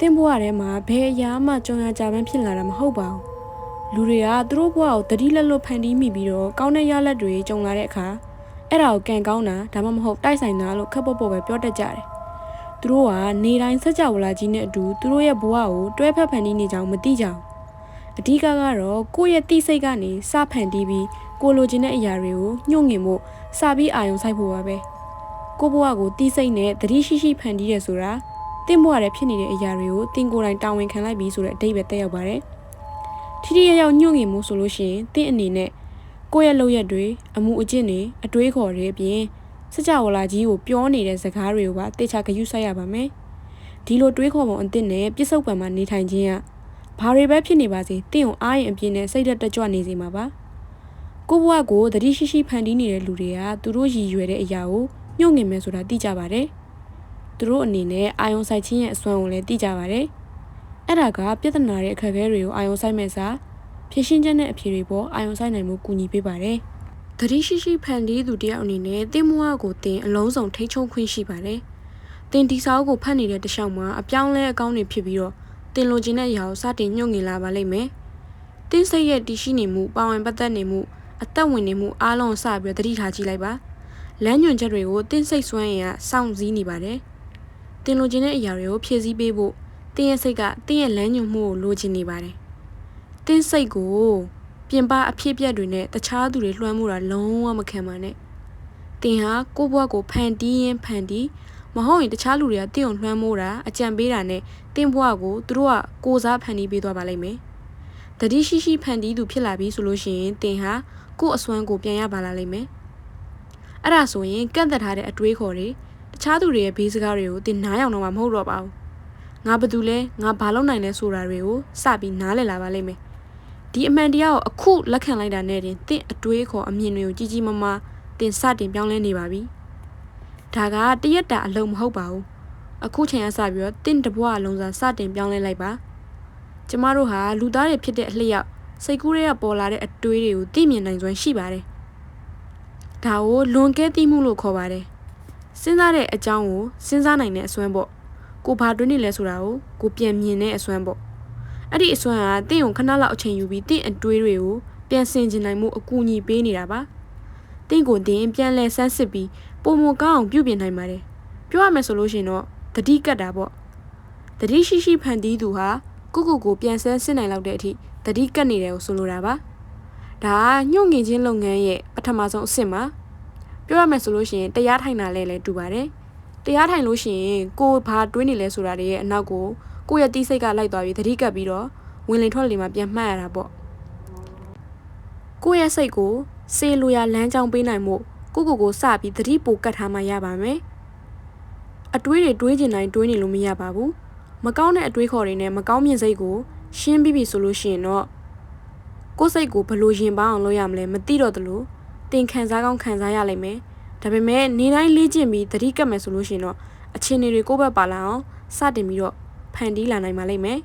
သင်ဘဝထဲမှာဘယ်အရာမှကြုံရကြပန်းဖြစ်လာတာမဟုတ်ပါဘူးလူတွေကသူတို့ဘဝကိုတတိလက်လွတ်ဖန်တီးမိပြီးတော့ကောင်းတဲ့ရလဒ်တွေကြုံလာတဲ့အခါအဲ့ဒါကိုကံကောင်းတာဒါမှမဟုတ်တိုက်ဆိုင်တာလို့ခက်ပေါ့ပေါ့ပဲပြောတတ်ကြတယ်သူတို့ကနေတိုင်းဆက်ကြဝဠာကြီးနဲ့အတူသူတို့ရဲ့ဘဝကိုတွဲဖက်ဖန်တီးနေကြအောင်မသိကြဘူးအဓိကကတော့ကိုယ့်ရဲ့တိစိတ်ကနေစဖန်တီးပြီးကိုလိုချင်တဲ့အရာတွေကိုညှို့ငင်ဖို့စပြီးအာရုံစိုက်ဖို့ပါပဲကိုယ့်ဘဝကိုတိစိတ်နဲ့တတိရှိရှိဖန်တီးရဆိုတာ တင့်ဘဝထဲဖြစ်နေတဲ့အရာတွေကိုတင်ကိုယ်တိုင်တာဝန်ခံလိုက်ပြီးဆိုတဲ့အတိတ်ပဲတက်ရောက်ပါတယ်ထိထိရောက်ရောက်ညှို့ငင်မှုဆိုလို့ရှိရင်တင့်အနေနဲ့ကိုယ့်ရဲ့လုပ်ရက်တွေအမှုအကျင့်တွေအတွေးခေါ်တွေအပြင်စကြဝဠာကြီးကိုပြောနေတဲ့စကားတွေကိုပါတေချာဂရုစိုက်ရပါမယ်ဒီလိုတွေးခေါ်ပုံအသစ်နဲ့ပြစ္ဆုတ်ပံမှာနေထိုင်ခြင်းကဘာတွေပဲဖြစ်နေပါစေတင့်ကိုအားရင်အပြင်းနဲ့စိတ်သက်တကြွနေစေမှာပါကိုဘဝကိုတတိရှိရှိဖန်တီးနေတဲ့လူတွေကသူတို့ရည်ရွယ်တဲ့အရာကိုညှို့ငင်မယ်ဆိုတာသိကြပါတယ် သူတို့အနေနဲ့အာယုံဆိုင်ခြင်းရဲ့အစွမ်းကိုလည်းသိကြပါတယ်အဲ့ဒါကပြဿနာရဲ့အခက်အခဲတွေကိုအာယုံဆိုင်မဲ့စာဖြည့်ရှင်းချက်နဲ့အဖြေတွေပေါ်အာယုံဆိုင်နိုင်မှုကူညီပေးပါတယ်တတိရှိရှိဖန်တီးသူတယောက်အနေနဲ့တင်းမွားကိုတင်အလုံးစုံထိချုံခွင့်ရှိပါတယ်တင်ဒီစာအုပ်ကိုဖတ်နေတဲ့တခြားမှာအပြောင်းလဲအကောင်းတွေဖြစ်ပြီးတော့တင်လိုချင်တဲ့အရာကိုစတင်ညှို့ငင်လာပါလိမ့်မယ်။တင်းစိတ်ရဲ့တည်ရှိနေမှုပါဝင်ပတ်သက်နေမှုအသက်ဝင်နေမှုအားလုံးစပြီးတော့တတိထားကြည့်လိုက်ပါ။လမ်းညွှန်ချက်တွေကိုတင်းစိတ်စွမ်းရင်ကစောင့်စည်းနေပါတယ်။ တင်လိုချင်တဲ့အရာတွေကိုဖြည့်ဆည်းပေးဖို့တင်းရဲ့စိတ်ကတင်းရဲ့လမ်းညွှန်မှုကိုလိုချင်နေပါတယ်။တင်းစိတ်ကိုပြင်ပအဖြစ်အပျက်တွေနဲ့တခြားသူတွေလွှမ်းမိုးတာလုံးဝမခံပါနဲ့။တင်ဟာကိုယ့်ဘဝကိုဖန်တီးရင်ဖန်တီးမဟုတ်ရင်တခြားလူတွေကတင့်ကိုလွှမ်းမိုးတာအကြံပေးတာနဲ့တင့်ဘဝကိုသူတို့ကကိုစားဖန်တီးပေးသွားပါလိမ့်မယ်။တတိရှိရှိဖန်တီးသူဖြစ်လာပြီဆိုလို့ရှိရင်တင်ဟာကို့အစွမ်းကိုပြန်ရပါလာလိမ့်မယ်။အဲ့ဒါဆိုရင်ကန့်သက်ထားတဲ့အတွေးခေါ်တွေ တခြားသူတွေရဲ့ဘေးစကားတွေကိုတင်နားယောင်တော့မှမဟုတ်တော့ပါဘူး။ငါဘာတူလဲငါဘာလုပ်နိုင်လဲဆိုတာတွေကိုစပြီးနားလည်လာပါလိမ့်မယ်။ဒီအမှန်တရားကိုအခုလက်ခံလိုက်တာနဲ့တင်တင့်အတွေးခေါ်အမြင်တွေကိုကြီးကြီးမားမားတင်စတင်ပြောင်းလဲနေပါပြီ။ဒါကတရက်တာအလုံးမဟုတ်ပါဘူးအခုချိန်ကစပြီးတော့တင့်တဘွားအလုံးစားစတင်ပြောင်းလဲလိုက်ပါကျမတို့ဟာလူသားတွေဖြစ်တဲ့အလျောက်စိတ်ကူးတွေကပေါ်လာတဲ့အတွေးတွေကိုသိမြင်နိုင်စွမ်းရှိပါတယ်ဒါကိုလွန်ကဲသိမှုလို့ခေါ်ပါတယ် စဉ်းစားတဲ့အကြောင်းကိုစဉ်းစားနိုင်တဲ့အစွမ်းပေါ့ကိုဘာတွေးနေလဲဆိုတာကိုကိုပြန်မြင်တဲ့အစွမ်းပေါ့အဲ့ဒီအစွမ်းကတင့်ကိုခဏလောက်အချိန်ယူပြီးတင့်အတွေးတွေကိုပြန်ဆင်ခြင်နိုင်မှုအကူအညီပေးနေတာပါတင့်ကိုတင်ပြန်လဲဆန်းစစ်ပြီးပုံမကောင်းအောင်ပြုပြင်နိုင်ပါတယ်ပြောရမယ်ဆိုလို့ရှိရင်တော့တတိကတ်တာပေါ့တတိရှိရှိဖန်တီးသူဟာကိုကိုကိုပြန်ဆန်းစစ်နိုင်လောက်တဲ့အထိတတိကတ်နေတယ်ကိုဆိုလိုတာပါဒါကညှို့ငင်ချင်းလုပ်ငန်းရဲ့ပထမဆုံးအဆင့်ပါ ပြောရမယ်ဆိုလို့ရှိရင်တရားထိုင်တာလဲလဲတူပါတယ်တရားထိုင်လို့ရှိရင်ကိုဘာတွေးနေလဲဆိုတာတွေရဲ့အနောက်ကိုကိုရဲ့တီးစိတ်ကလိုက်သွားပြီးတတိကတ်ပြီးတော့ဝင်လင်ထွက်လေမှာပြန်မှတ်ရတာပေါ့ကိုရဲ့စိတ်ကိုစေလိုရာလမ်းကြောင်းပေးနိုင်မှုကိုကိုကိုစပြီးတတိပိုကတ်ထားမှရပါမယ်အတွေးတွေတွေးကျင်တိုင်းတွေးနေလို့မရပါဘူးမကောင်းတဲ့အတွေးခေါ်တွေနဲ့မကောင်းမြင်စိတ်ကိုရှင်းပြီးပြီဆိုလို့ရှိရင်တော့ကိုယ်စိတ်ကိုဘယ်လိုရင်ပန်းအောင်လုပ်ရမလဲမသိတော့သလို တင်ခံစားကောင်းခံစားရလိမ့်မယ်ဒါပေမဲ့နေတိုင်းလေ့ကျင့်ပြီးသတိကပ်မယ်ဆိုလို့ရှိရင်တော့အခြေအနေတွေကိုယ့်ဘက်ပါလာအောင်စတင်ပြီးတော့ဖန်တီးလာနိုင်ပါလိမ့်မယ်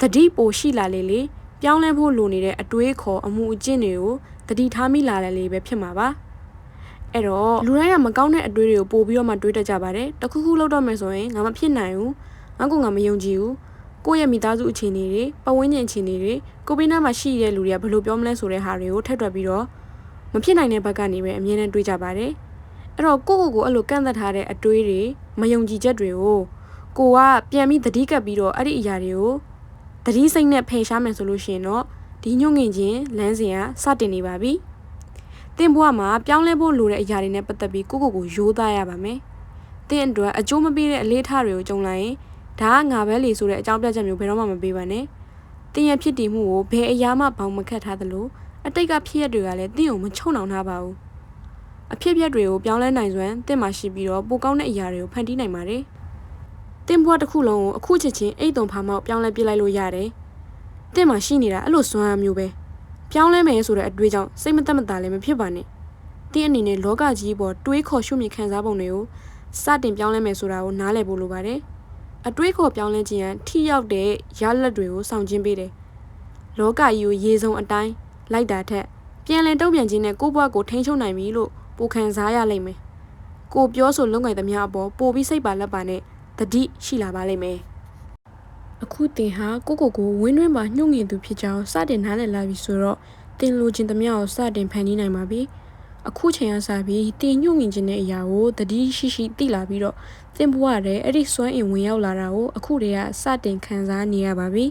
သတိပိုရှိလာလေလေပြောင်းလဲဖို့လိုနေတဲ့အတွေးခေါ်အမှုအကျင့်တွေကိုတတိထားမိလာတယ်လေပဲဖြစ်မှာပါအဲ့တော့လူတိုင်းကမကောင်းတဲ့အတွေးတွေကိုပို့ပြီးတော့မှတွေးတတ်ကြပါတယ်တခုခုလုပ်တော့မယ်ဆိုရင်ငါမဖြစ်နိုင်ဘူးငါကငါမယုံကြည်ဘူးကိုယ့်ရဲ့မိသားစုအခြေအနေတွေပတ်ဝန်းကျင်အခြေအနေတွေကိုဘေးနားမှာရှိတဲ့လူတွေကဘယ်လိုပြောမလဲဆိုတဲ့ဟာတွေကိုထပ်တွက်ပြီးတော့ မဖြစ်နိုင်တဲ့ဘက်ကနေပဲအမြဲတမ်းတွေးကြပါတယ်အဲ့တော့ကိုယ့်ကိုယ်ကိုအဲ့လိုကန့်သက်ထားတဲ့အတွေးတွေမယုံကြည်ချက်တွေကိုကိုကပြန်ပြီးသတိကပ်ပြီးတော့အဲ့ဒီအရာတွေကိုသတိစိတ်နဲ့ဖယ်ရှားမယ်ဆိုလို့ရှိရင်တော့ဒီညှို့ငင်ခြင်းလမ်းစဉ်ကစတင်နေပါပြီ။တင့်ဘဝမှာပြောင်းလဲဖို့လိုတဲ့အရာတွေနဲ့ပတ်သက်ပြီးကိုကိုကိုရိုးသားရပါမယ်။တင့်အတွက်အကျိုးမပေးတဲ့အလေးထားတွေကိုကြုံလိုက်ရင်ဒါကငါပဲလေဆိုတဲ့အကြောင်းပြချက်မျိုးဘယ်တော့မှမပေးပါနဲ့။တင်းရဲ့ဖြစ်တည်မှုကိုဘယ်အရာမှဘောင်မခတ်ထားသလို အတိတ်ကဖြစ်ရတွေကလည်းတင်းကိုမချုံနှောင်ထားပါဘူး။အဖြစ်ပြက်တွေကိုပြောင်းလဲနိုင်စွမ်းတင့်မှာရှိပြီးတော့ပိုကောင်းတဲ့အရာတွေကိုဖန်တီးနိုင်ပါတယ်။တင်းဘွားတစ်ခုလုံးကိုအခုချက်ချင်းအိတ်တုံဖာမောက်ပြောင်းလဲပြလိုက်လို့ရတယ်။တင့်မှာရှိနေတာအဲ့လိုစွမ်းအားမျိုးပဲ။ပြောင်းလဲမယ်ဆိုတဲ့အတွေးကြောင့်စိတ်မသက်မသာလည်းမဖြစ်ပါနဲ့။တင်းအနေနဲ့လောကကြီးပေါ်တွေးခေါ်ရှုမြင်ခံစားပုံတွေကိုစတင်ပြောင်းလဲမယ်ဆိုတာကိုနားလည်ဖို့လိုပါတယ်။အတွေးခေါ်ပြောင်းလဲခြင်းကထိရောက်တဲ့ရလဒ်တွေကိုဆောင်ကျဉ်ပေးတယ်။လောကကြီးကိုရေစုံအတိုင်း လိုက်တာထက်ပြန်လည်တုံ့ပြန်ခြင်းနဲ့ကိုယ့်ဘဝကိုထိန်းချုပ်နိုင်ပြီလို့ပိုခံစားရလိမ့်မယ်။ကိုပြောဆိုလုံငယ်သမျှအပေါ်ပိုပြီးစိတ်ပါလက်ပါနဲ့တတိရှိလာပါလိမ့်မယ်။အခုတင်ဟာကိုကိုကိုဝင်းတွင်းမှာညှို့ငင်သူဖြစ်ကြောင်းစတင်နားလည်လာပြီဆိုတော့တင်လိုချင်သမျှကိုစတင်ဖန်တီးနိုင်ပါပြီအခုချိန်ကစပြီးတင်ညှို့ငင်ခြင်းတဲ့အရာကိုတတိရှိရှိသိလာပြီးတော့တင်ဘဝတဲ့အဲ့ဒီစွမ်းအင်ဝင်ရောက်လာတာကိုအခုတည်းကစတင်ခံစားနေရပါပြီ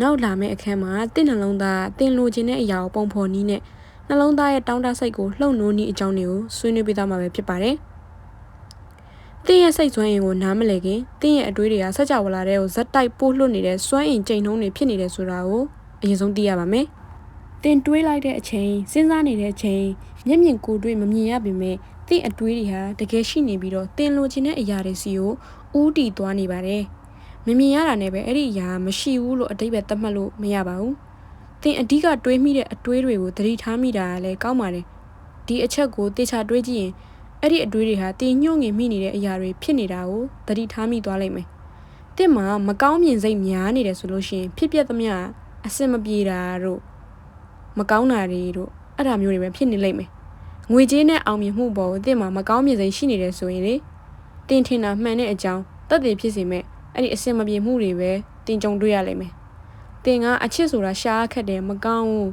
နောက်လာမယ့်အခန်းမှာတင့်နှလုံးသားတင်လိုချင်တဲ့အရာကိုပုံဖော်နည်းနဲ့နှလုံးသားရဲ့တောင်းတစိတ်ကိုလှုပ်နိုးနည်းအကြောင်းတွေကိုဆွေးနွေးပေးသွားမှာပဲဖြစ်ပါတယ်။တင်းရဲ့စိတ်ဆွမ်းအင်ကိုနားမလည်ခင်တင်းရဲ့အတွေးတွေကဆက်ကြဝလာတဲ့ကိုဇက်တိုက်ပိုးလွတ်နေတဲ့စွမ်းအင်ချိန်နှုံးတွေဖြစ်နေတယ်ဆိုတာကိုအရင်ဆုံးသိရပါမယ်။တင်းတွေးလိုက်တဲ့အချိန်စဉ်းစားနေတဲ့အချိန်မျက်မြင်ကိုယ်တွေ့မမြင်ရပေမဲ့တင်းအတွေးတွေဟာတကယ်ရှိနေပြီးတော့တင်းလိုချင်တဲ့အရာတွေစီကိုဥတီသွားနေပါတယ်။ မမြင်ရတာနဲ့ပဲအဲ့ဒီအရာမရှိဘူးလို့အတိတ်ပဲသတ်မှတ်လို့မရပါဘူး။တင်းအဓိကတွေးမိတဲ့အတွေးတွေကိုသတိထားမိတာလည်းကောင်းပါတယ်။ဒီအချက်ကိုတေချာတွေးကြည့်ရင်အဲ့ဒီအတွေးတွေဟာတင်ညှို့ငင်မိနေတဲ့အရာတွေဖြစ်နေတာကိုသတိထားမိသွားလိမ့်မယ်။တစ်မှာမကောင်းမြင်စိတ်များနေတယ်ဆိုလို့ရှိရင်ဖြစ်ပျက်သမျှအစင်မပြေတာတို့မကောင်းတာတွေတို့အဲ့ဒါမျိုးတွေပဲဖြစ်နေလိမ့်မယ်။ငွေကြေးနဲ့အောင်မြင်မှုပေါ်ကိုတစ်မှာမကောင်းမြင်စိတ်ရှိနေတယ်ဆိုရင်လေတင်ထင်တာမှန်တဲ့အကြောင်းသက်သေဖြစ်စေမဲ့ အဲ့ဒီအစင်မပြေမှုတွေပဲတင်ကြုံတွေ့ရလိမ့်မယ်။တင်ကအချစ်ဆိုတာရှားခက်တယ်မကောင်းဘူး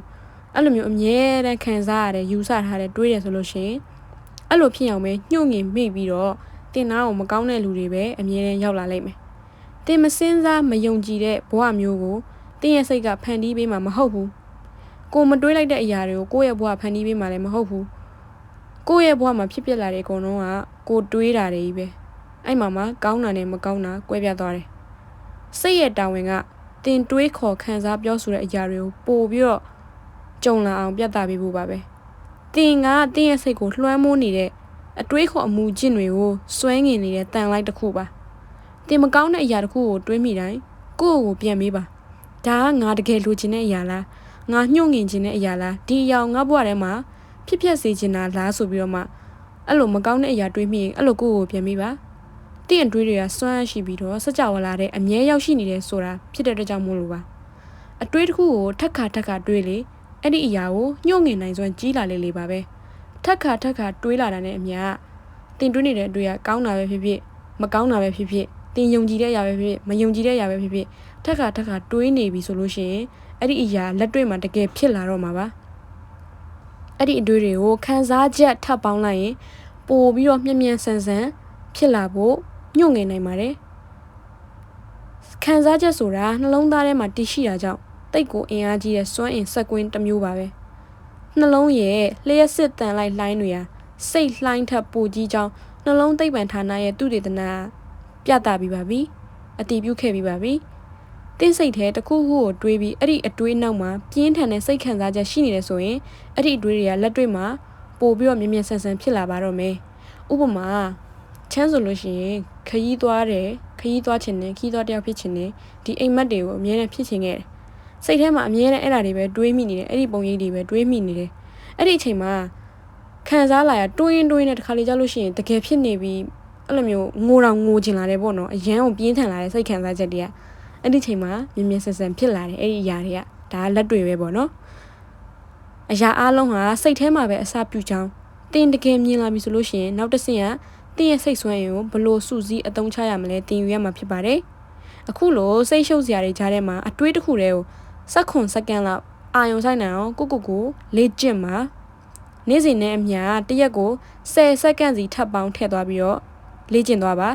အဲ့လိုမျိုးအမြဲတမ်းခံစားရတယ်ယူဆထားတယ်တွေးတယ်ဆိုလို့ရှိရင်အဲ့လိုဖြစ်အောင်ပဲညှို့ငင်မိပြီးတော့တင်နာကိုမကောင်းတဲ့လူတွေပဲအမြဲတမ်းရောက်လာလိမ့်မယ်။တင်မစင်းစားမယုံကြည်တဲ့ဘဝမျိုးကိုတင်ရဲ့စိတ်ကဖန်တီးပေးမှာမဟုတ်ဘူး။ကိုမတွေးလိုက်တဲ့အရာတွေကိုကိုယ့်ရဲ့ဘဝဖန်တီးပေးမှာလည်းမဟုတ်ဘူး။ကိုယ့်ရဲ့ဘဝမှာဖြစ်ပျက်လာတဲ့အကုန်လုံးကကိုတွေးတာတွေကြီးပဲ။ အဲ့မှာမှကောင်းတာနဲ့မကောင်းတာကွဲပြားသွားတယ်။စိတ်ရဲ့တာဝန်ကတင်တွေးခေါ်ခံစားပြောဆိုတဲ့အရာတွေကိုပို့ပြီးတော့ကြုံလာအောင်ပြသပေးဖို့ပါပဲ။တင်ကတင်ရဲ့စိတ်ကိုလွှမ်းမိုးနေတဲ့အတွေးခေါ်အမှုကျင့်တွေကိုစွဲငင်နေတဲ့တန်လိုက်တစ်ခုပါတင်မကောင်းတဲ့အရာတစ်ခုကိုတွေးမိတိုင်းကိုယ့်ကိုပြန်မေးပါဒါကငါတကယ်လိုချင်တဲ့အရာလားငါညှို့ငင်ချင်တဲ့အရာလားဒီအရာငါဘဝထဲမှာဖြစ်ဖြစ်စေချင်တာလားဆိုပြီးတော့မှအဲ့လိုမကောင်းတဲ့အရာတွေးမိရင်အဲ့လိုကိုယ့်ကိုပြန်မေးပါ တင့်အတွေးတွေကစွမ်းရှိပြီးတော့စကြဝဠာတဲ့အမြဲရောက်ရှိနေတယ်ဆိုတာဖြစ်တဲ့အတွက်ကြောင့်မို့လို့ပါအတွေးတစ်ခုကိုထက်ခါထက်ခါတွေးလေအဲ့ဒီအရာကိုညှို့ငင်နိုင်စွမ်းကြီးလာလေလေပါပဲထက်ခါထက်ခါတွေးလာတာနဲ့အမျှတင်တွေးနေတဲ့အတွေ့အကောင်းတာပဲဖြစ်ဖြစ်မကောင်းတာပဲဖြစ်ဖြစ်တင်ယုံကြည်တဲ့အရာပဲဖြစ်ဖြစ်မယုံကြည်တဲ့အရာပဲဖြစ်ဖြစ်ထက်ခါထက်ခါတွေးနေပြီဆိုလို့ရှိရင်အဲ့ဒီအရာလက်တွေ့မှာတကယ်ဖြစ်လာတော့မှာပါအဲ့ဒီအတွေ့တွေကိုခံစားချက်ထပ်ပေါင်းလိုက်ရင်ပို့ပြီးတော့မျက်မျက်ဆန်ဆန်ဖြစ်လာဖို့ ညှို့ငင်နိုင်ပါတယ်ခံစားချက်ဆိုတာနှလုံးသားထဲမှာတည်ရှိတာကြောင့်တိတ်ကိုအင်အားကြီးတဲ့စွမ်းအင်ဆက်ကွင်းတစ်မျိုးပါပဲနှလုံးရဲ့လျှက်စစ်တန်လိုက်လှိုင်းတွေဟာစိတ်လှိုင်းထပ်ပိုကြီးကြောင်းနှလုံးသိပ္ပံဌာနရဲ့သူတေသနာပြသပြီးပါပြီအတီးပြုခဲ့ပြီးပါပြီတင်းစိတ်ထဲတခုခုကိုတွေးပြီးအဲ့ဒီအတွေးနောက်မှာပြင်းထန်တဲ့စိတ်ခံစားချက်ရှိနေတယ်ဆိုရင်အဲ့ဒီအတွေးတွေကလက်တွေ့မှာပို့ပြီးတော့မြင်မြင်ဆန်ဆန်ဖြစ်လာပါတော့မယ်ဥပမာချမ်းဆိုလို့ရှိရင် ခရီးသွားတယ်ခရီးသွားခြင်းနဲ့ခရီးသွားတယောက်ဖြစ်ခြင်းနဲ့ဒီအိမ်မက်တွေကိုအမြဲတမ်းဖြစ်ခြင်းခဲ့တယ်စိတ်ထဲမှာအမြဲတမ်းအဲ့ဒါတွေပဲတွေးမိနေတယ်အဲ့ဒီပုံရိပ်တွေပဲတွေးမိနေတယ်အဲ့ဒီအချိန်မှာခံစားလာရတွေးရင်တွေးနေတခါလေကြောက်လို့ရှိရင်တကယ်ဖြစ်နေပြီးအဲ့လိုမျိုးငိုတော့ငိုချင်လာတယ်ပေါ့နော်အရန်ကိုပြင်းထန်လာတဲ့စိတ်ခံစားချက်တွေကအဲ့ဒီချိန်မှာမြင်မြင်ဆန်ဆန်ဖြစ်လာတယ်အဲ့ဒီအရာတွေကဒါလက်တွေပဲပေါ့နော်အရာအလုံးဟာစိတ်ထဲမှာပဲအစာပြုချောင်းတင်တကယ်မြင်လာပြီဆိုလို့ရှိရင်နောက်တစ်ဆင့်က တင်းရဲ့စိတ်ဆွမ်းရင်ကိုဘလို့စုစည်းအသုံးချရမလဲတင်ယူရမှာဖြစ်ပါတယ်အခုလိုစိတ်ရှုပ်စရာတွေကြားထဲမှာအတွေးတစ်ခုတည်းကိုစက္ခွန်စက္ကန့်လောက်အာယုံဆိုင်နိုင်အောင်ကိုကိုကိုလေ့ကျင့်မှာနေ့စဉ်နဲ့အမျှတရက်ကို10စက္ကန့်စီထပ်ပေါင်းထည့်သွားပြီးတော့လေ့ကျင့်သွားပါ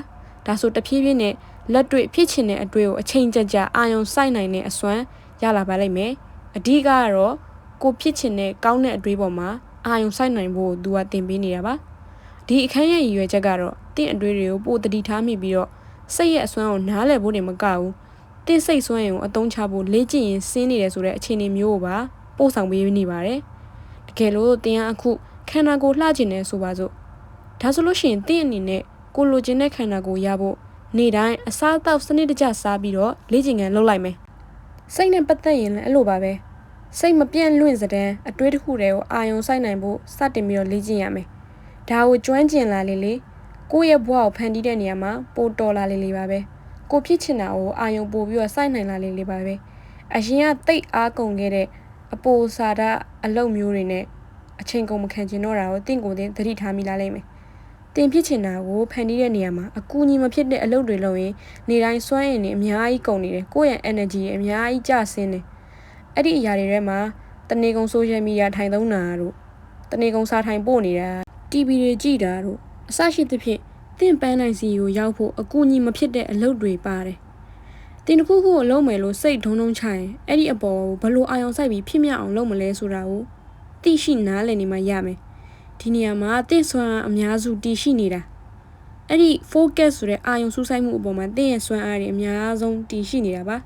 ဒါဆိုတဖြည်းဖြည်းနဲ့လက်တွေ့ဖြစ်ချင်တဲ့အတွေ့ကိုအချိန်ကြကြအာယုံဆိုင်နိုင်တဲ့အစွမ်းရလာပါလိမ့်မယ်အဓိကကတော့ကိုဖြစ်ချင်တဲ့ကောင်းတဲ့အတွေ့ပေါ်မှာအာယုံဆိုင်နိုင်ဖို့သူကတင်ပေးနေတာပါ ဒီအခန်းရဲ့ရည်ရွယ်ချက်ကတော့တင့်အတွေ့တွေကိုပို့တတိထားမိပြီးတော့စိတ်ရဲ့အစွမ်းကိုနားလည်ဖို့နေမကဘူးတင့်စိတ်ဆွမ်းရင်ကိုအသုံးချဖို့လေ့ကျင့်ရင်စင်းနေတယ်ဆိုတဲ့အခြေအနေမျိုးကိုပါပို့ဆောင်ပေးနေပါတယ်။တကယ်လို့တင်ရအခုခန္ဓာကိုယ်လှကျင်နေဆိုပါစို့ဒါဆိုလို့ရှိရင်တင့်အနေနဲ့ကိုလိုချင်တဲ့ခန္ဓာကိုယ်ရဖို့နေ့တိုင်းအစားအသောက်စနစ်တကျစားပြီးတော့လေ့ကျင့်ခန်းလုပ်လိုက်မယ်။စိတ်နဲ့ပတ်သက်ရင်လည်းအဲ့လိုပါပဲ။စိတ်မပြန့်လွင့်စတဲ့အတွဲတစ်ခုတည်းကိုအာယုံဆိုင်နိုင်ဖို့စတင်ပြီးတော့လေ့ကျင့်ရမယ်။ ဒါကိုကျွမ်းကျင်လာလေလေကိုယ့်ရဲ့ဘဝကိုဖန်တီးတဲ့နေရာမှာပိုတော်လာလေလေပါပဲ။ကိုဖြစ်ချင်တာကိုအာယုံပို့ပြီးတော့စိုက်နိုင်လာလေလေပါပဲအရင်ကတိတ်အားကုန်ခဲ့တဲ့အပိုစာဒအလုပ်မျိုးတွေနဲ့အချိန်ကုန်မခံကျင်တော့တာကိုတင့်ကိုယ်တင်သတိထားမိလာလိမ့်မယ်တင်ဖြစ်ချင်တာကိုဖန်တီးတဲ့နေရာမှာအကူအညီမဖြစ်တဲ့အလုပ်တွေလုပ်ရင်နေတိုင်းစွမ်းရည်နေအများကြီးကုန်နေတယ်ကိုယ့်ရဲ့ energy တွေအများကြီးကျဆင်းတယ်အဲ့ဒီအရာတွေထဲမှာတနေကုန် social media ထိုင်သုံးတာတို့တနေကုန်စာထိုင်ပို့နေတာ TV တွေကြည့်တာတို့အစရှိသဖြင့်တင့်ပန်းနိုင်စီကိုရောက်ဖို့အကူအညီမဖြစ်တဲ့အလုပ်တွေပါတယ်တင်တစ်ခုခုကိုလုံးမယ်လို့စိတ်ဒုံဒုံချရင်အဲ့ဒီအပေါ်ကိုဘယ်လိုအာရုံစိုက်ပြီးဖြစ်မြောက်အောင်လုပ်မလဲဆိုတာကိုသိရှိနားလည်နေမှရမယ်ဒီနေရာမှာတင့်စွမ်းအများစုတည်ရှိနေတာအဲ့ဒီ focus ဆိုတဲ့အာရုံစူးစိုက်မှုအပေါ်မှာတင့်ရဲ့စွမ်းအားတွေအများဆုံးတည်ရှိနေတာပါ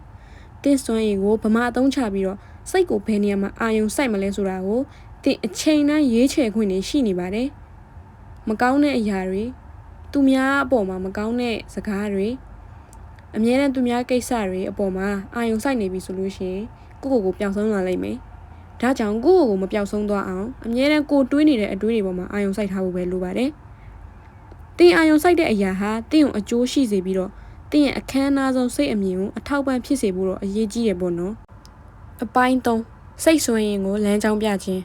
တင့်စွမ်းရည်ကိုဗမာအသုံးချပြီးတော့စိတ်ကိုဘယ်နေရာမှာအာရုံစိုက်မလဲဆိုတာကိုတင်အချိန်တိုင်းရေးချယ်ခွင့်တွေရှိနေပါတယ် မကောင်းတဲ့အရာတွေသူများအပေါ်မှာမကောင်းတဲ့စကားတွေအမြဲတမ်းသူများကိစ္စတွေအပေါ်မှာအာရုံစိုက်နေပြီဆိုလို့ရှိရင်ကိုယ့်ကိုယ်ကိုပျောက်ဆုံးလာလိမ့်မယ်ဒါကြောင့်ကိုယ့်ကိုယ်ကိုမပျောက်ဆုံးသွားအောင်အမြဲတမ်းကိုတွေးနေတဲ့အတွေးတွေပေါ်မှာအာရုံစိုက်ထားဖို့ပဲလိုပါတယ်တင်အာရုံစိုက်တဲ့အရာဟာတင့်ကိုအကျိုးရှိစေပြီးတော့တင့်ရဲ့အခမ်းအနားဆုံးစိတ်အမြင်ကိုအထောက်ပံ့ဖြစ်စေဖို့တော့အရေးကြီးရပေါ့နော်အပိုင်း3စိတ်ဆွမ်းရင်ကိုလမ်းကြောင်းပြခြင်း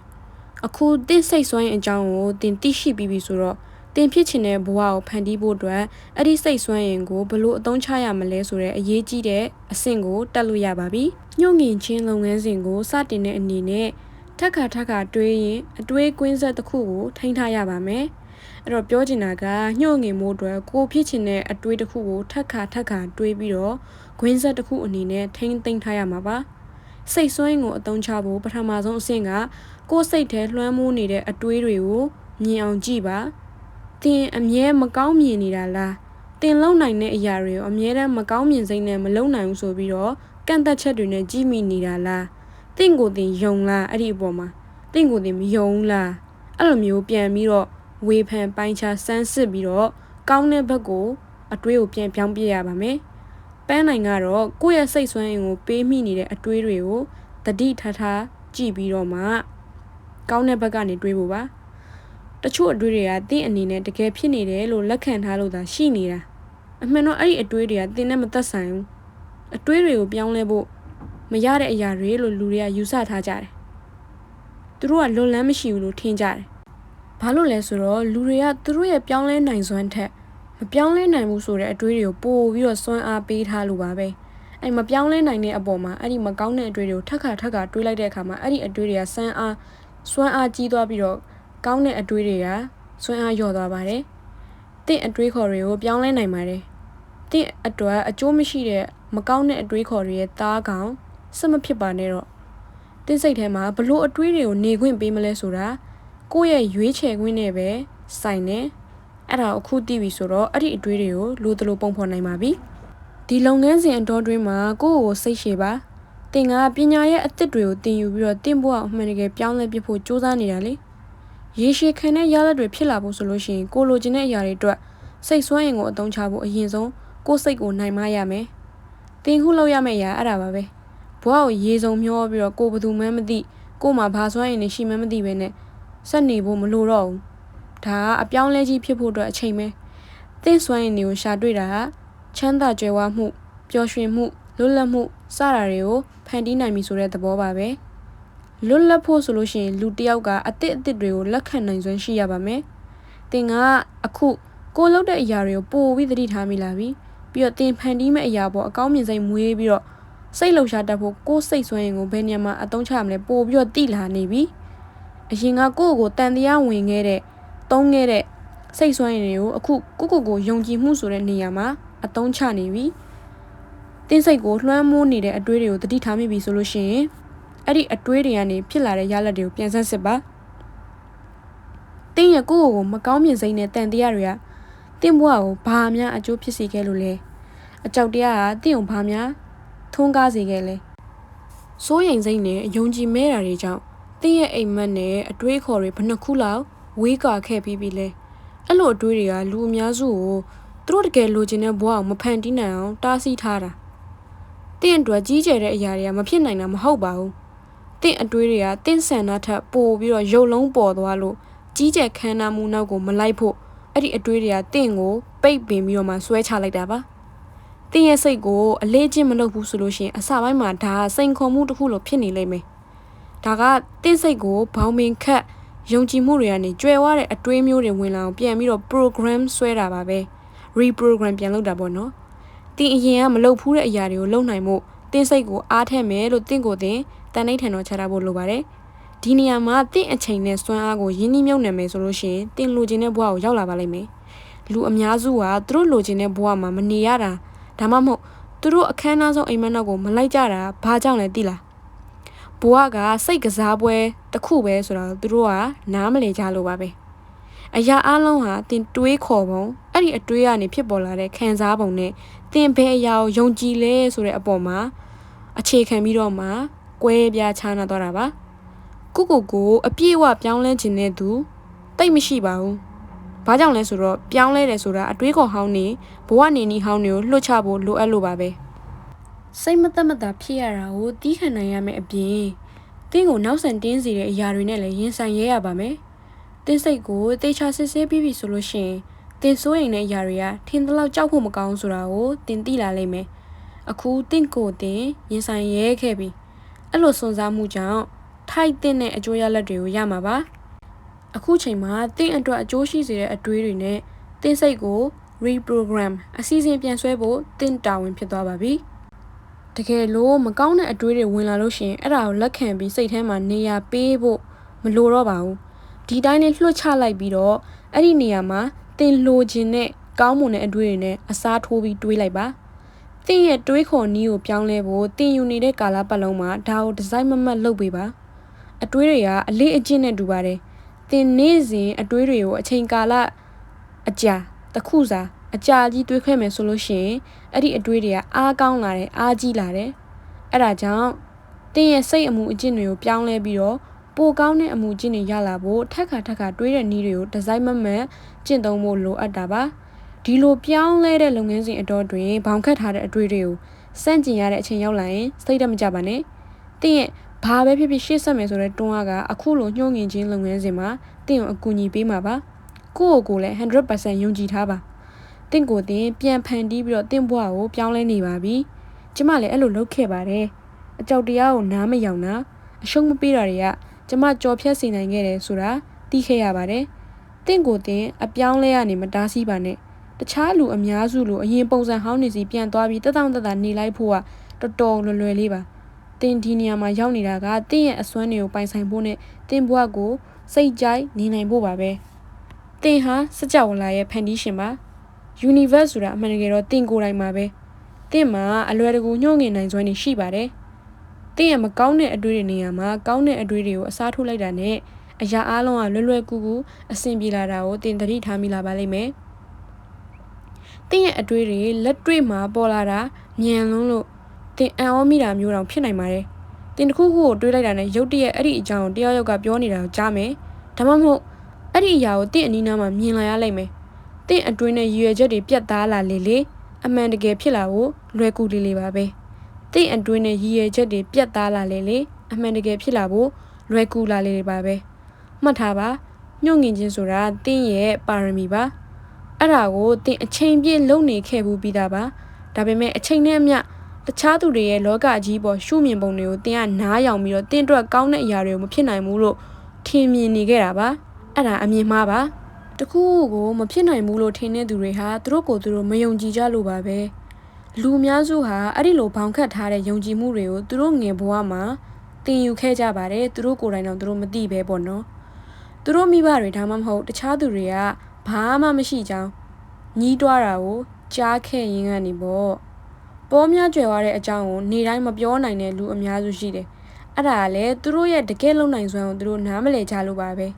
အခုတင့်စိတ်ဆွမ်းရင်အကြောင်းကိုတင်သိရှိပြီးပြီဆိုတော့တင်ဖြစ်ချင်တဲ့ဘဝကိုဖန်တီးဖို့အတွက်အဲ့ဒီစိတ်ဆွမ်းရင်ကိုဘလို့အသုံးချရမလဲဆိုတဲ့အရေးကြီးတဲ့အဆင့်ကိုတက်လို့ရပါပြီညှို့ငင်ချင်းလုပ်ငန်းစဉ်ကိုစတင်တဲ့အနေနဲ့ထက်ခါထက်ခါတွေးရင်အတွေးကွင်းဆက်တစ်ခုကိုထိန်းထားရပါမယ်အဲ့တော့ပြောချင်တာကညှို့ငင်မှုအတွက်ကိုဖြစ်ချင်တဲ့အတွေးတစ်ခုကိုထက်ခါထက်ခါတွေးပြီးတော့ကွင်းဆက်တစ်ခုအနေနဲ့ထိန်းသိမ်းထားရမှာပါစိတ်ဆွမ်းကိုအသုံးချဖို့ပထမဆုံးအဆင့်က ကိုယ်စိတ်ထဲလွှမ်းမိုးနေတဲ့အတွေးတွေကိုမြင်အောင်ကြည့်ပါတင်အမြဲမကောင်းမြင်နေတာလားတင်လုံနိုင်တဲ့အရာတွေကိုအမြဲတမ်းမကောင်းမြင်စိမ့်နဲ့မလုံနိုင်ဘူးဆိုပြီးတော့ကန့်သက်ချက်တွေနဲ့ကြီးမိနေတာလားတင့်ကိုတင်ယုံလားအဲ့ဒီအပေါ်မှာတင့်ကိုတင်မယုံလားအဲ့လိုမျိုးပြန်ပြီးတော့ဝေဖန်ပိုင်းခြားစမ်းစစ်ပြီးတော့ကောင်းတဲ့ဘက်ကိုအတွေးကိုပြန်ပြောင်းပြရပါမယ်ပန်းနိုင်ကတော့ကိုယ့်ရဲ့စိတ်ဆွမ်းအင်ကိုပေးမိနေတဲ့အတွေးတွေကိုတတိထားထားကြည့်ပြီးတော့မှ ကောင်းတဲ့ဘက်ကနေတွေးဖို့ပါတချို့အတွေးတွေကတင့်အနေနဲ့တကယ်ဖြစ်နေတယ်လို့လက်ခံထားလို့သာရှိနေတာအမှန်တော့အဲ့ဒီအတွေးတွေကတင်းနဲ့မသက်ဆိုင်ဘူးအတွေးတွေကိုပြောင်းလဲဖို့မရတဲ့အရာတွေလို့လူတွေကယူဆထားကြတယ်သူတို့ကလွန်လန်းမရှိဘူးလို့ထင်ကြတယ်ဘာလို့လဲဆိုတော့လူတွေကသူတို့ရဲ့ပြောင်းလဲနိုင်စွမ်းထက်မပြောင်းလဲနိုင်ဘူးဆိုတဲ့အတွေးတွေကိုပို့ပြီးတော့စွမ်းအားပေးထားလို့ပါပဲအဲ့မပြောင်းလဲနိုင်တဲ့အပေါ်မှာအဲ့ဒီမကောင်းတဲ့အတွေးတွေကိုထက်ခါထက်ခါတွေးလိုက်တဲ့အခါမှာအဲ့ဒီအတွေးတွေကစွမ်းအား စွမ်းအားကြီးသွားပြီးတော့ကောင်းတဲ့အတွေးတွေကစွမ်းအားလျော့သွားပါတယ်တင့်အတွေးခေါ်တွေကိုပြောင်းလဲနိုင်ပါတယ်တင့်အတွက်အကျိုးမရှိတဲ့မကောင်းတဲ့အတွေးခေါ်တွေရဲ့သားကောင်စမဖြစ်ပါနဲ့တော့တင်းစိတ်ထဲမှာဘလို့အတွေးတွေကိုနေခွင့်ပေးမလဲဆိုတာကိုယ့်ရဲ့ရွေးချယ်ခွင့်နဲ့ပဲဆိုင်နေအဲ့ဒါအခုသိပြီဆိုတော့အဲ့ဒီအတွေးတွေကိုလိုတလိုပုံဖော်နိုင်ပါပြီဒီလုပ်ငန်းစဉ်အတော်တွင်းမှာကိုယ့်ကိုစိတ်ရှည်ပါ တင်ကပညာရဲ့အသစ်တွေကိုတင်ယူပြီးတော့တင့်ဘဝအမှန်တကယ်ပြောင်းလဲပြဖို့စူးစမ်းနေတာလေရေရှည်ခံတဲ့ရလဒ်တွေဖြစ်လာဖို့ဆိုလို့ရှိရင်ကိုလိုချင်တဲ့အရာတွေအတွက်စိတ်ဆွမ်းရင်ကိုအသုံးချဖို့အရင်ဆုံးကိုယ်စိတ်ကိုနိုင်မရမယ်တင်ခုလောက်ရမယ့်အရာအဲ့ဒါပါပဲဘဝကိုရေစုံမျောပြီးတော့ကိုဘသူမှန်းမသိကိုမှဘာစွမ်းရင်နေရှိမှန်းမသိပဲနဲ့ဆက်နေဖို့မလိုတော့ဘူးဒါကအပြောင်းလဲကြီးဖြစ်ဖို့အတွက်အချိန်ပဲသင်စွမ်းရင်တွေကိုရှာတွေ့တာကချမ်းသာကြွယ်ဝမှုပျော်ရွှင်မှုလွတ်လပ်မှု စတာတွေကိုဖန်တီးနိုင်ပြီဆိုတဲ့သဘောပါပဲလွတ်လပ်ဖို့ဆိုလို့ရှိရင်လူတစ်ယောက်ကအစ်စ်အစ်စ်တွေကိုလက်ခံနိုင်စွမ်းရှိရပါမယ်တင်ကအခုကိုလုပ်တဲ့အရာတွေကိုပိုပြီးသတိထားမိလာပြီပြီးတော့တင်ဖန်တီးမဲ့အရာပေါ်အကောင်းမြင်စိတ်မွေးပြီးတော့စိတ်လှုပ်ရှားတတ်ဖို့ကိုယ်စိတ်ဆွမ်းရင်ကိုဘယ်နေရာမှာအသုံးချရမလဲပို့ပြီးတော့တိလာနေပြီအရင်ကကိုယ့်ကိုတန်တရားဝင်ခဲ့တဲ့သုံးခဲ့တဲ့စိတ်ဆွမ်းရင်တွေကိုအခုကိုကိုကိုယုံကြည်မှုဆိုတဲ့နေရာမှာအသုံးချနေပြီ တင်းစိတ်ကိုလွှမ်းမိုးနေတဲ့အတွေးတွေကိုတတိထားမိပြီဆိုလို့ရှိရင်အဲ့ဒီအတွေးတွေကနေဖြစ်လာတဲ့ရလဒ်တွေကိုပြန်ဆက်စစ်ပါတင်းရကိုကိုကိုမကောင်းမြင်စိမ့်တဲ့တန်တရားတွေကတင်းဘွားကိုဘာများအကျိုးဖြစ်စေခဲ့လို့လဲအကြောက်တရားကတင်းကိုဘာများထွန်းကားစေခဲ့လဲစိုးရိမ်စိတ်နဲ့ယုံကြည်မဲတာတွေကြောင့်တင်းရဲ့အိမ်မက်နဲ့အတွေးခေါ်တွေဘယ်နှခုလောက်ဝေးကာခဲ့ပြီးပြီလဲအဲ့လိုအတွေးတွေကလူအများစုကိုသူတို့တကယ်လိုချင်တဲ့ဘဝကိုမဖန်တီးနိုင်အောင်တားဆီးထားတာ တင့်အတွက်ကြီးကျယ်တဲ့အရာတွေကမဖြစ်နိုင်တာမဟုတ်ပါဘူးတင့်အတွေးတွေကတင့်ဆန္ဒထက်ပိုပြီးတော့ရုပ်လုံးပေါ်သွားလို့ကြီးကျယ်ခမ်းနားမှုနောက်ကိုမလိုက်ဖို့အဲ့ဒီအတွေးတွေကတင့်ကိုပိတ်ပင်ပြီးတော့မှဆွဲချလိုက်တာပါတင်းရဲ့စိတ်ကိုအလေးချင်းမလုပ်ဘူးဆိုလို့ရှိရင်အစပိုင်းမှာဒါစိန်ခေါ်မှုတစ်ခုလိုဖြစ်နေလိမ့်မယ်။ဒါကတင်းစိတ်ကိုဘောင်ပင်ခတ်ယုံကြည်မှုတွေကနေကြွယ်ဝတဲ့အတွေးမျိုးတွေဝင်လာအောင်ပြန်ပြီးတော့ program ဆွဲတာပါပဲ reprogram ပြန်လုပ်တာပေါ့နော် တင်အရင်ကမလုပ်ဖူးတဲ့အရာတွေကိုလုပ်နိုင်မှုတင်းစိတ်ကိုအားထက်မယ်လို့တင့်ကိုတင်တန်နှိတ်ထန်တော့ချတာဖို့လိုပါတယ်ဒီနေရာမှာတင့်အချိန်နဲ့စွမ်းအားကိုရင်းနှီးမြှုပ်နှံမယ်ဆိုလို့ရှိရင်တင်လိုချင်တဲ့ဘဝကိုရောက်လာပါလိမ့်မယ်လူအများစုကသူတို့လိုချင်တဲ့ဘဝမှာမနေရတာဒါမှမဟုတ်သူတို့အခမ်းအနားဆုံးအိမ်မက်နောက်ကိုမလိုက်ကြတာဘာကြောင့်လဲသိလားဘဝကစိတ်ကစားပွဲတစ်ခုပဲဆိုတော့သူတို့ကနားမလည်ကြလို့ပါပဲအရာအလုံးဟာတင်တွေးခေါ်ပုံအဲ့ဒီအတွေးကနေဖြစ်ပေါ်လာတဲ့ခံစားပုံနဲ့ တင်ဘယ်အရာကိုယုံကြည်လဲဆိုတဲ့အပေါ်မှာအခြေခံပြီးတော့မှကွဲပြားခြားနာသွားတာပါကိုကိုကိုအပြည့်အဝပြောင်းလဲခြင်းတဲ့သူတိတ်မရှိပါဘူးဘာကြောင့်လဲဆိုတော့ပြောင်းလဲတယ်ဆိုတာအတွေးခေါ်ဟောင်းနေဘဝနေနီဟောင်းတွေကိုလွှတ်ချဖို့လိုအပ်လို့ပါပဲစိတ်မသက်မသာဖြစ်ရတာကိုတီးခံနိုင်ရမယ်အပြင်တင်းကိုနောက်ဆန်တင်းစီတဲ့အရာတွေနဲ့လည်းရင်ဆိုင်ရဲရပါမယ်တင်းစိတ်ကိုတေချာစစ်ဆေးပြီးပြီဆိုလို့ရှိရင် တင်စိုးရင်တဲ့အရာတွေကထင်သလောက်ကြောက်ဖို့မကောင်းဆိုတာကိုတင်သိလာလိမ့်မယ်အခုတင့်ကိုတင်ရင်ဆိုင်ရဲခဲ့ပြီအဲ့လိုစွန့်စားမှုကြောင့်ထိုက်တဲ့အကျိုးရလဒ်တွေကိုရမှာပါအခုချိန်မှာတင့်အတွက်အကျိုးရှိစေတဲ့အတွေးတွေနဲ့တင်းစိတ်ကို reprogram အစီအစဉ်ပြန်ဆွဲဖို့တင့်တာဝန်ဖြစ်သွားပါပြီတကယ်လို့မကောင်းတဲ့အတွေးတွေဝင်လာလို့ရှိရင်အဲ့ဒါကိုလက်ခံပြီးစိတ်ထဲမှာနေရာပေးဖို့မလိုတော့ပါဘူးဒီတိုင်းလေးလွှတ်ချလိုက်ပြီးတော့အဲ့ဒီနေရာမှာ တင်လိုချင်တဲ့ကောင်းမွန်တဲ့အတွေးတွေနဲ့အစားထိုးပြီးတွေးလိုက်ပါတင့်ရဲ့တွေးခေါ်နည်းကိုပြောင်းလဲဖို့တင်ယူနေတဲ့ကာလပတ်လုံးမှာဒါကိုဒီဇိုင်းမမတ်လုပ်ပေးပါအတွေးတွေကအလေးအကျင့်နဲ့တူပါတယ်တင်နေ့စဉ်အတွေးတွေကိုအချိန်ကာလအကြာတစ်ခုစာအကြာကြီးတွေးခွဲမယ်ဆိုလို့ရှိရင်အဲ့ဒီအတွေးတွေကအားကောင်းလာတယ်အားကြီးလာတယ်အဲ့ဒါကြောင့်တင်းရဲ့စိတ်အမှုအကျင့်တွေကိုပြောင်းလဲပြီးတော့ ပိုကောင်းတဲ့အမှုကျင့်တွေရလာဖို့ထက်ခါထက်ခါတွေးတဲ့နည်းတွေကိုဒီဇိုင်းမမတ်ကျင့်သုံးဖို့လိုအပ်တာပါဒီလိုပြောင်းလဲတဲ့လုပ်ငန်းစဉ်အတော်တွင်ဘောင်ခတ်ထားတဲ့အတွေ့တွေကိုစန့်ကျင်ရတဲ့အချိန်ရောက်လာရင်စိတ်တမကြပါနဲ့တင်းရဲ့ဘာပဲဖြစ်ဖြစ်ရှေ့ဆက်မယ်ဆိုတဲ့တွန်းအားကအခုလိုညှို့ငင်ခြင်းလုပ်ငန်းစဉ်မှာတင်းကိုအကူအညီပေးမှာပါကိုယ့်ကိုယ်ကိုလည်း100%ယုံကြည်ထားပါတင့်ကိုတင်ပြန်ဖန်တီးပြီးတော့တင့်ဘွားကိုပြောင်းလဲနေပါပြီကျမလည်းအဲ့လိုလုပ်ခဲ့ပါတယ်အကြောက်တရားကိုနားမယောင်တာအရှုံးမပေးတာတွေက ကျမကြော်ဖြတ်စေနိုင်ခဲ့တယ်ဆိုတာသိခဲ့ရပါတယ်တင့်ကိုတင်အပြောင်းလဲရနေမတားဆီးပါနဲ့တခြားလူအများစုလိုအရင်ပုံစံဟောင်းနေစီပြန်သွားပြီးတတောင့်တတနေလိုက်ဖို့ကတော်တော်လွယ်လွယ်လေးပါတင်ဒီနေရာမှာရောက်နေတာကတင့်ရဲ့အစွမ်းတွေကိုပိုင်ဆိုင်ဖို့နဲ့တင်ဘွားကိုစိတ်ကြိုက်နေနိုင်ဖို့ပါပဲတင်ဟာစကြဝဠာရဲ့ဖန်တီးရှင်ပါ universe ဆိုတာအမှန်တကယ်တော့တင်ကိုယ်တိုင်မှာပဲတင့်မှာအလွယ်တကူညှို့ငင်နိုင်စွမ်းနေရှိပါတယ် တင့်ရဲ့မကောင်းတဲ့အတွေးတွေနေရာမှာကောင်းတဲ့အတွေးတွေကိုအစားထိုးလိုက်တာနဲ့အရာအလုံးကလွယ်လွယ်ကူကူအဆင်ပြေလာတာကိုတင်သတိထားမိလာပါလိမ့်မယ်တင့်ရဲ့အတွေးတွေလက်တွေ့မှာပေါ်လာတာညံလုံးလို့တင်အံ့ဩမိတာမျိုးတောင်ဖြစ်နိုင်ပါတယ်တင်တစ်ခုခုကိုတွေးလိုက်တာနဲ့ရုတ်တရက်အဲ့ဒီအကြောင်းတယောက်ယောက်ကပြောနေတာကိုကြားမယ်ဒါမှမဟုတ်အဲ့ဒီအရာကိုတင့်အနီးနားမှာမြင်လာရလိမ့်မယ်တင့်အတွင်းနဲ့ရည်ရွယ်ချက်တွေပြတ်သားလာလေလေအမှန်တကယ်ဖြစ်လာဖို့လွယ်ကူလေးလေးပါပဲ တင့်အတွင်းနဲ့ရည်ရွယ်ချက်တွေပြတ်သားလာလေလေအမှန်တကယ်ဖြစ်လာဖို့လွယ်ကူလာလေးလေးပါပဲမှတ်ထားပါညှို့ငင်ခြင်းဆိုတာတင့်ရဲ့ပါရမီပါအဲ့ဒါကိုတင်အချိန်ပြည့်လုပ်နေခဲ့ဘူးပြီးသားပါဒါပေမဲ့အချိန်နဲ့အမျှတခြားသူတွေရဲ့လောကကြီးပေါ်ရှုမြင်ပုံတွေကိုတင်ကနားယောင်ပြီးတော့တင်အတွက်ကောင်းတဲ့အရာတွေကိုမဖြစ်နိုင်ဘူးလို့ထင်မြင်နေခဲ့တာပါအဲ့ဒါအမြင်မှားပါတခုကိုမဖြစ်နိုင်ဘူးလို့ထင်တဲ့သူတွေဟာသူတို့ကိုယ်သူတို့မယုံကြည်ကြလို့ပါပဲ လူများစုဟာအဲ့ဒီလိုဘောင်ခတ်ထားတဲ့ယုံကြည်မှုတွေကိုသူတို့ငယ်ဘဝမှာတင်ယူခဲ့ကြပါတယ်သူတို့ကိုယ်တိုင်တော့သူတို့မသိပဲပေါ့နော်သူတို့မိဘတွေဒါမှမဟုတ်တခြားသူတွေကဘာမှမရှိကြောင်းညီးတွားတာကိုကြားခဲ့ရင်းကနေပေါ့ပေါ်များကြွယ်ဝတဲ့အကြောင်းကိုနေတိုင်းမပြောနိုင်တဲ့လူအများစုရှိတယ်အဲ့ဒါကလည်းသူတို့ရဲ့တကယ်လုံနိုင်စွမ်းကိုသူတို့နားမလည်ကြလို့ပါပဲ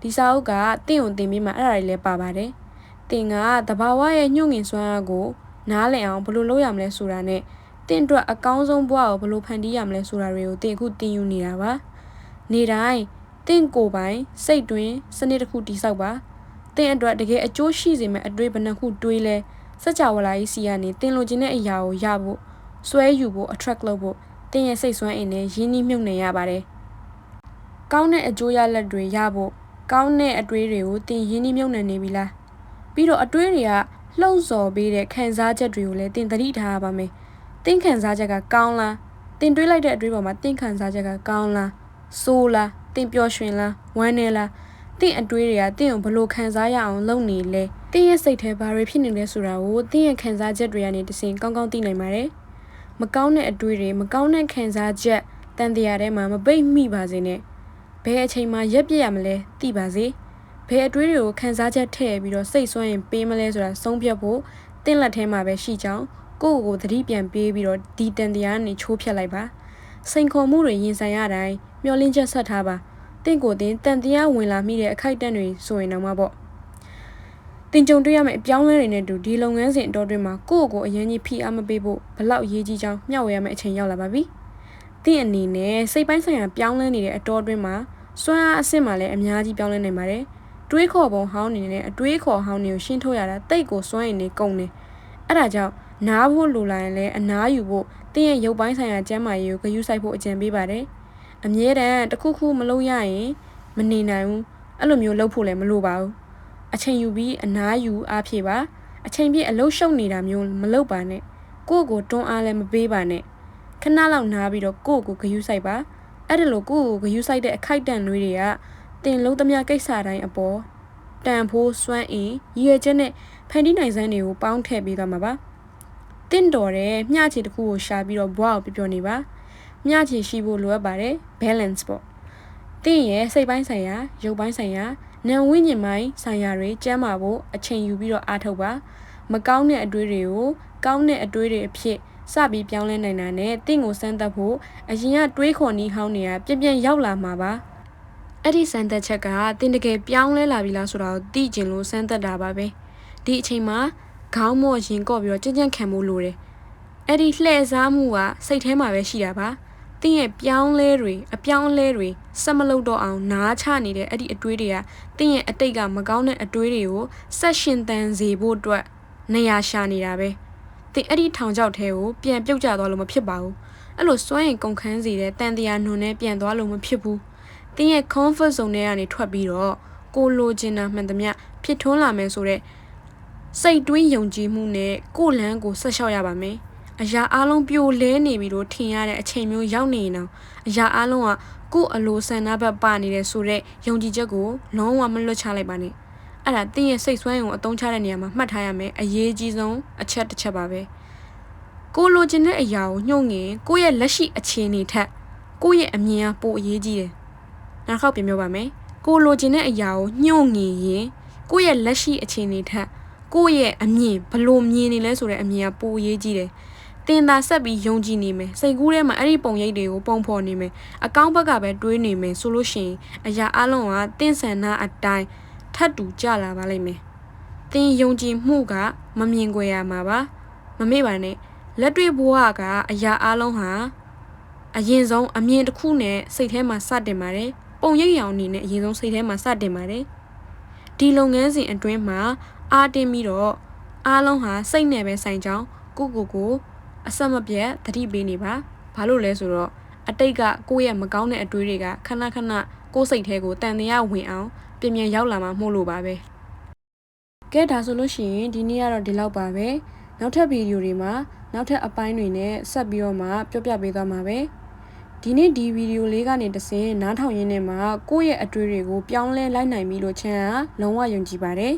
ဒီစာအုပ်ကတင့်ုံတင်ပြီးမှအဲ့ဒါတွေလည်းပါပါတယ်တင်ကတဘာဝရဲ့ညှို့ငင်စွမ်းအားကို နားလည်အောင်ဘယ်လိုလုပ်ရမလဲဆိုတာနဲ့တင့်အတွက်အကောင်းဆုံးဘဝကိုဘယ်လိုဖန်တီးရမလဲဆိုတာတွေကိုတင်အခုတင်ယူနေတာပါနေတိုင်းတင့်ကိုယ်ပိုင်စိတ်တွင်စနစ်တစ်ခုတိဆောက်ပါတင်အတွက်တကယ်အကျိုးရှိစေမယ့်အတွေ့ဘယ်နှခုတွေးလဲစကြဝဠာကြီးစီကနေတင်လိုချင်တဲ့အရာကိုရဖို့စွဲယူဖို့ attract လုပ်ဖို့တင်ရဲ့စိတ်ဆွမ်းအင်နဲ့ရင်းနှီးမြှုပ်နှံရပါတယ်ကောင်းတဲ့အကျိုးရလဒ်တွေရဖို့ကောင်းတဲ့အတွေးတွေကိုတင်ရင်းနှီးမြှုပ်နှံနေပြီလားပြီးတော့အတွေးတွေက လှုံ့ဆော်ပေးတဲ့ခံစားချက်တွေကိုလည်းတင်သတိထားရပါမယ်တင်ခံစားချက်ကကောင်းလားတင်တွေးလိုက်တဲ့အတွေးပေါ်မှာတင်ခံစားချက်ကကောင်းလားဆိုးလားတင်ပျော်ရွှင်လားဝမ်းနည်းလားတင့်အတွေးတွေကတင့်ကိုဘလို့ခံစားရအောင်လုပ်နေလဲတင့်ရဲ့စိတ်ထဲဘာတွေဖြစ်နေလဲဆိုတာကိုတင့်ရဲ့ခံစားချက်တွေကနေတစင်ကောင်းကောင်းသိနိုင်ပါတယ်မကောင်းတဲ့အတွေးတွေမကောင်းတဲ့ခံစားချက်တန်တရားထဲမှာမပိတ်မိပါစေနဲ့ဘယ်အချိန်မှရက်ပြည့်ရမလဲသိပါစေဘ ယ်အတွေးတွေကိုခံစားချက်ထည့်ပြီးတော့စိတ်ဆွမ်းရင်ပေးမလဲဆိုတာဆုံးဖြတ်ဖို့တင့်လက်ထဲမှာပဲရှိကြောင်းကိုယ့်ကိုယ်ကိုသတိပြန်ပေးပြီးတော့ဒီတန်တရားကနေချိုးဖျက်လိုက်ပါစိန်ခေါ်မှုတွေရင်ဆိုင်ရတိုင်းမျောလင်းချက်ဆက်ထားပါတင့်ကိုယ်တင်တန်တရားဝင်လာမိတဲ့အခိုက်အတန့်တွေဆိုရင်တော့မှပေါ့တင်ကြုံတွေ့ရမယ့်အပြောင်းလဲတွေနဲ့တူဒီလုပ်ငန်းစဉ်အတော်တွင်မှာကိုယ့်ကိုယ်အရင်ကြီးဖိအားမပေးဖို့ဘလောက်ရေးကြီးကြောင်းမျှဝေရမယ့်အချိန်ရောက်လာပါပြီ။တင့်အနေနဲ့စိတ်ပိုင်းဆိုင်ရာပြောင်းလဲနေတဲ့အတော်တွင်မှာစွမ်းအားအဆင့်မှလည်းအများကြီးပြောင်းလဲနိုင်ပါတယ်။ တွေးခေါ်ပုံဟောင်းနေတဲ့အတွေးခေါ်ဟောင်းတွေကိုရှင်းထုတ်ရတာတိတ်ကိုစွမ်းရည်နေကုန်တယ်။အဲ့ဒါကြောင့်နားဖို့လိုလာရင်လည်းအနားယူဖို့တင့်ရဲ့ရုပ်ပိုင်းဆိုင်ရာကျန်းမာရေးကိုဂရုစိုက်ဖို့အကြံပေးပါတယ်။အမြဲတမ်းတစ်ခုခုမလုပ်ရရင်မနေနိုင်ဘူးအဲ့လိုမျိုးလုပ်ဖို့လည်းမလိုပါဘူးအချိန်ယူပြီးအနားယူအားဖြည့်ပါအချိန်ပြည့်အလုံးရှုံနေတာမျိုးမလုပ်ပါနဲ့ကိုယ့်ကိုတွန်းအားလည်းမပေးပါနဲ့ခဏလောက်နားပြီးတော့ကိုယ့်ကိုဂယုစိုက်ပါအဲ့ဒါလို့ကိုယ့်ကိုဂယုစိုက်တဲ့အခိုက်တန့်တွေတွေက တင်လုံးသမျှကိစ္စတိုင်းအပေါ်တန်ဖိုးစွမ်းအင်ရည်ရွယ်ချက်နဲ့ဖန်တီးနိုင်စမ်းတွေကိုပေါင်းထည့်ပေးသွားမှာပါတင့်တော်တဲ့မျှချေတစ်ခုကိုရှာပြီးတော့ဘွားကိုပြောပြနေပါမျှချေရှိဖို့လိုအပ်ပါတယ် balance ပေါ့တင့်ရဲ့စိတ်ပိုင်းဆိုင်ရာရုပ်ပိုင်းဆိုင်ရာနာဝိညာဉ်ပိုင်းဆိုင်ရာတွေကျမ်းမာဖို့အချိန်ယူပြီးတော့အားထုတ်ပါမကောင်းတဲ့အတွေးတွေကိုကောင်းတဲ့အတွေးတွေအဖြစ်စပြီးပြောင်းလဲနိုင်တာနဲ့တင့်ကိုစမ်းသပ်ဖို့အရင်ကတွေးခေါ်နီးဟောင်းနေတာပြပြရောက်လာမှာပါ အဲ့ဒီစမ်းသပ်ချက်ကတင်တကယ်ပြောင်းလဲလာပြီလားဆိုတာကိုသိကျင်လို့စမ်းသပ်တာပါပဲဒီအချိန်မှာခေါင်းမော့ရင်ကော့ပြီးတော့ကြံ့ကြံ့ခံဖို့လိုတယ်အဲ့ဒီလှည့်စားမှုကစိတ်ထဲမှာပဲရှိတာပါတင့်ရဲ့ပြောင်းလဲတွေအပြောင်းလဲတွေစက်မလုပ်တော့အောင်နားချနေတဲ့အဲ့ဒီအတွေးတွေကတင့်ရဲ့အတိတ်ကမကောင်းတဲ့အတွေးတွေကိုဆက်ရှင်တန်စေဖို့အတွက်နေရာရှာနေတာပဲတင်အဲ့ဒီထောင်ချောက်ထဲကိုပြန်ပြုတ်ကျသွားလို့မဖြစ်ပါဘူးအဲ့လိုစွန့်ရင်ကုန်ခန်းစီတဲ့တန်တရားနှုံနဲ့ပြန်သွားလို့မဖြစ်ဘူး တင်းရဲ့ comfort zone ထဲကနေထွက်ပြီးတော့ကိုလိုချင်တာမှန်သမျှဖြစ်ထွန်းလာမယ်ဆိုတော့စိတ်တွင်းယုံကြည်မှုနဲ့ကိုလန်းကိုဆက်လျှောက်ရပါမယ်အရာအလုံးပြိုလဲနေပြီလို့ထင်ရတဲ့အချိန်မျိုးရောက်နေရင်တော့အရာအလုံးကကို့အလိုဆန္ဒဘက်ပါနေတဲ့ဆိုတဲ့ယုံကြည်ချက်ကိုလုံးဝမလွတ်ချလိုက်ပါနဲ့အဲ့ဒါတင်းရဲ့စိတ်ဆွမ်းရုံအသုံးချတဲ့နေရာမှာမှတ်ထားရမယ်အရေးကြီးဆုံးအချက်တစ်ချက်ပါပဲကိုလိုချင်တဲ့အရာကိုညှို့ငင်ကိုယ့်ရဲ့လက်ရှိအခြေအနေထက်ကိုယ့်ရဲ့အမြင်ကပိုအရေးကြီးတယ် နောက်တစ်ခေါက်ပြန်ပြောပါမယ်ကိုလိုချင်တဲ့အရာကိုညှို့ငင်ရင်ကိုယ့်ရဲ့လက်ရှိအခြေအနေထက်ကိုယ့်ရဲ့အမြင်ဘလို့မြင်နေလဲဆိုတဲ့အမြင်ကပိုအရေးကြီးတယ်တင်သာဆက်ပြီးယုံကြည်နေမယ်စိတ်ကူးထဲမှာအဲ့ဒီပုံရိပ်တွေကိုပုံဖော်နေမယ်အကောင့်ဘက်ကပဲတွေးနေမယ်ဆိုလို့ရှိရင်အရာအလုံးကတင့်ဆန်နာအတိုင်းထပ်တူကြလာပါလိမ့်မယ်တင်ယုံကြည်မှုကမမြင်ကြရမှာပါမမေ့ပါနဲ့လက်တွေ့ဘဝကအရာအလုံးဟာအရင်ဆုံးအမြင်တစ်ခုနဲ့စိတ်ထဲမှာစတင်ပါတယ် ပုံရိပ်ရောင်အနေနဲ့အရင်ဆုံးစိတ်ထဲမှာစတင်ပါတယ်ဒီလုပ်ငန်းစဉ်အတွင်းမှာအားတင်းပြီးတော့အားလုံးဟာစိတ်နဲ့ပဲဆိုင်ကြောင်းကိုကိုကိုအဆက်မပြတ်သတိပေးနေပါဘာလို့လဲဆိုတော့အတိတ်ကကိုယ့်ရဲ့မကောင်းတဲ့အတွေးတွေကခဏခဏကိုယ်စိတ်ထဲကိုတန်တရားဝင်အောင်ပြင်ပြန်ရောက်လာမှမှုလို့ပါပဲကဲဒါဆိုလို့ရှိရင်ဒီနေ့ကတော့ဒီလောက်ပါပဲနောက်ထပ်ဗီဒီယိုတွေမှာနောက်ထပ်အပိုင်းတွေနဲ့ဆက်ပြီးတော့မှပြောပြပေးသွားမှာပဲ ဒီနေ့ဒီဗီဒီယိုလေးကနေတဆင်နားထောင်ရင်းနဲ့မှကိုယ့်ရဲ့အတွေ့တွေကိုပြောင်းလဲလိုက်နိုင်ပြီလို့ချမ်းကလုံးဝယုံကြည်ပါတယ်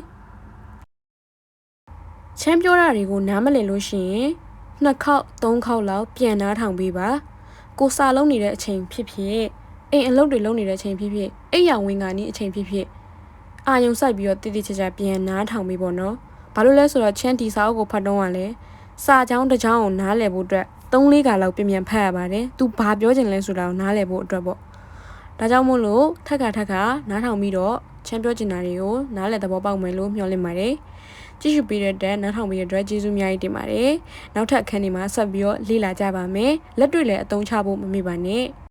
ချမ်းပြောတာတွေကိုနားမလည်လို့ရှိရင်နှစ်ခေါက်သုံးခေါက်လောက်ပြန်နားထောင်ပေးပါကိုစာလုံးနေတဲ့အချိန်ဖြစ်ဖြစ်အိမ်အလုပ်တွေလုပ်နေတဲ့အချိန်ဖြစ်ဖြစ်အိမ်ရောင်ဝင်ကနေအချိန်ဖြစ်ဖြစ်အာယုံစိုက်ပြီးတော့တိတိကျကျပြန်နားထောင်ပေးပေါ့နော်ဘာလို့လဲဆိုတော့ချမ်းတီစာအုပ်ကိုဖတ်တော့ကလည်းစာကြောင်းတစ်ကြောင်းကိုနားလည်ဖို့အတွက် ၃-၄ခါလောက်ပြန်ပြန်ဖတ်ရပါတယ်သူဘာပြောချင်လဲဆိုတာကိုနားလည်ဖို့အတွက်ပေါ့ဒါကြောင့်မို့လို့ထက်ခါထက်ခါနားထောင်ပြီးတော့ချမ်းပြောချင်တာတွေကိုနားလည်သဘောပေါက်မယ်လို့မျှော်လင့်ပါတယ်ကြည့်ရှုပေးတဲ့အတွက်နားထောင်ပေးတဲ့အတွက်ကျေးဇူးအများကြီးတင်ပါတယ်နောက်ထပ်အခန်းဒီမှာဆက်ပြီးတော့လေ့လာကြပါမယ်လက်တွေ့လည်းအသုံးချဖို့မမေ့ပါနဲ့